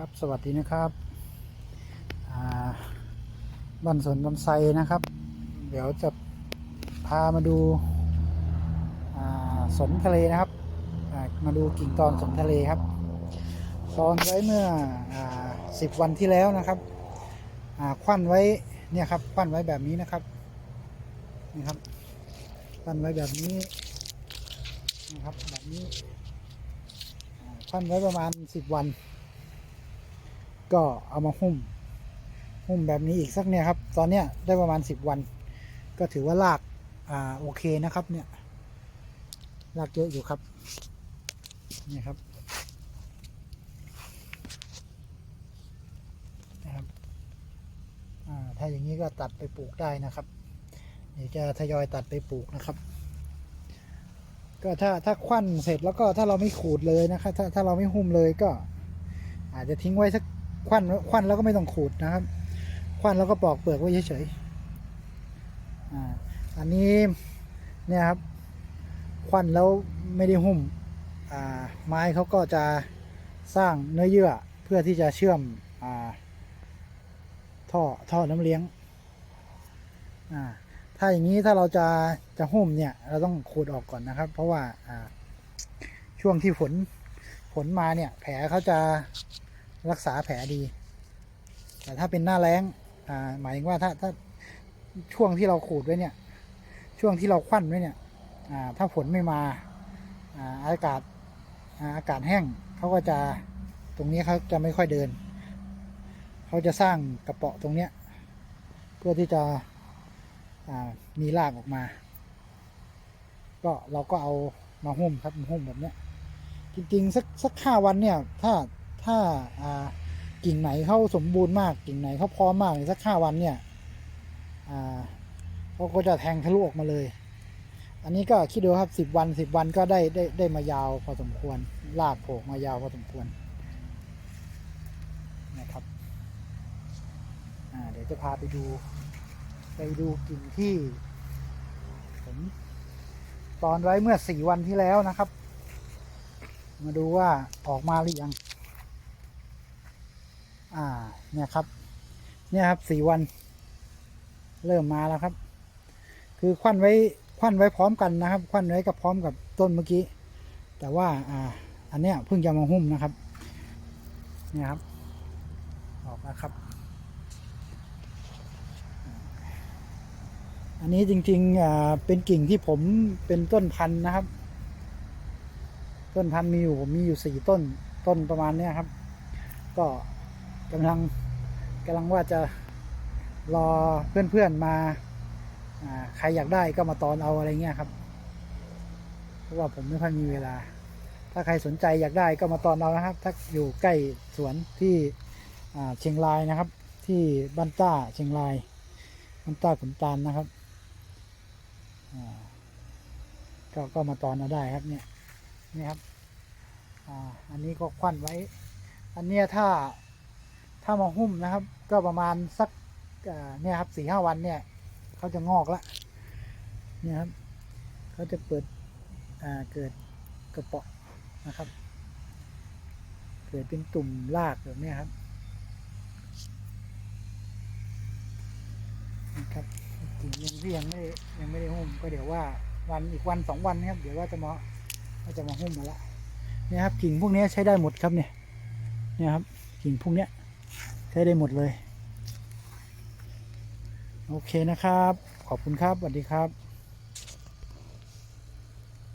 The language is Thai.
ครับสวัสดีนะครับบ้านสวนบอนไซนะครับ เดี๋ยวจะพามาดูสนทะเลนะครับมาดูกิ่งตอนสนทะเลครับตอนไว้เมื่อสิบวันที่แล้วนะครับควันไว้เนี่ยครับควันไว้แบบนี้นะครับนี่ครับควันไว้แบบนี้นะครับแบบนี้ควันไว้ประมาณสิบวัน ก็เอามาหุ้ม หุ้มแบบนี้อีกสักเนี่ยครับ ตอนเนี้ยได้ประมาณสิบวัน ก็ถือว่าลาก อ่า โอเคนะครับ เนี่ย ลากเยอะอยู่ครับเนี่ยครับนะครับ อ่า ถ้าอย่างนี้ก็ตัดไปปลูกได้นะครับ เดี๋ยวจะทยอยตัดไปปลูกนะครับก็ถ้าถ้าควันเสร็จแล้วก็ถ้าเราไม่ขูดเลยนะครับถ้าถ้าเราไม่หุ้มเลยก็ อาจจะทิ้งไว้สัก ควันควันแล้วก็ไม่ต้องขูดนะครับ ควันแล้วก็ปอกเปลือกไว้เฉยๆอ่าอันนี้เนี่ยครับควันแล้วไม่ได้หุ้มอ่าไม้เขาก็จะสร้างเนื้อเยื่อเพื่อที่จะเชื่อมอ่าท่อท่อน้ำเลี้ยงอ่าถ้าอย่างนี้ถ้าเราจะจะหุ้มเนี่ยเราต้องขูดออกก่อนนะครับ เพราะว่าอ่าช่วงที่ฝนฝนมาเนี่ยแผลเขาจะ รักษาแผลดี แต่ถ้าเป็นหน้าแล้งอ่าหมายถึงว่าถ้าถ้าช่วงที่เราขูดไว้เนี่ย ช่วงที่เราควันไว้เนี่ยอ่าถ้าฝนไม่มาอ่าอากาศอ่าอากาศแห้งเขาก็จะตรงนี้เขาจะไม่ค่อยเดิน เขาจะสร้างกระเปาะตรงเนี้ยเพื่อที่จะมีรากออกมา ก็เราก็เอามาหุ้มครับมาหุ้มแบบเนี้ยจริงๆ สักสักห้าวันเนี่ย ถ้า ถ้าอ่ากิ่งไหนเข้าสมบูรณ์มากกิ่งไหนเขาพร้อมมากสักห้าวันเนี่ยอ่าเขาก็จะแทงทะลุออกมาเลย อันนี้ก็คิดดูครับสิบวันสิบวันก็ได้ได้ได้มายาวพอสมควรลากโผล่มายาวพอสมควรนะครับอ่าเดี๋ยวจะพาไปดู ไปดูกิ่งที่ผมตอนไว้เมื่อสี่วันที่แล้วนะครับ มาดูว่าออกมาหรือยัง อ่า เนี่ยครับ เนี่ยครับสี่วัน เริ่มมาแล้วครับ คือควันไว้ควันไว้พร้อมกันนะครับ ควันไว้กับพร้อมกับต้นเมื่อกี้ แต่ว่า อ่า อันเนี้ยเพิ่งจะมาหุ้มนะครับ เนี่ยครับ ออกแล้วครับ อันนี้จริงๆ อ่า เป็นกิ่งที่ผมเป็นต้นพันธุ์นะครับ ต้นพันธุ์มีอยู่ผมมีอยู่สี่ต้น ต้นประมาณเนี้ยครับ ก็ กำลังกำลังว่าจะรอเพื่อนๆมาใครอยากได้ก็มาตอนเอาอะไรเงี้ยครับ เพราะว่าผมไม่ค่อยมีเวลา ถ้าใครสนใจอยากได้ก็มาตอนเอานะครับ ถ้าอยู่ใกล้สวนที่เชียงรายนะครับ ที่บ้านต้าเชียงรายบ้านต้าขุนตาลนะครับก็ก็มาตอนเอาได้ครับเนี่ยนี่ครับอ่าอันนี้ก็ควันไว้ อันเนี้ยถ้า ถ้ามาหุ้มนะครับ ก็ประมาณสักเนี่ยครับสี่ห้าวันเนี่ยเขาจะงอกละเนี่ยครับเขาจะเปิดเกิดกระเปาะนะครับ เกิดเป็นตุ่มรากแบบนี้ครับนะครับจริงยังที่ยังไม่ยังไม่ได้หุ้มก็เดี๋ยวว่าวันอีกวันสองวันนะครับ เดี๋ยวว่าจะมาก็จะมาหุ้มมาละเนี่ยครับกิ่งพวกนี้ใช้ได้หมดครับเนี่ยเนี่ยครับกิ่งพวกเนี้ย ใช้ได้หมดเลย โอเคนะครับ ขอบคุณครับสวัสดีครับ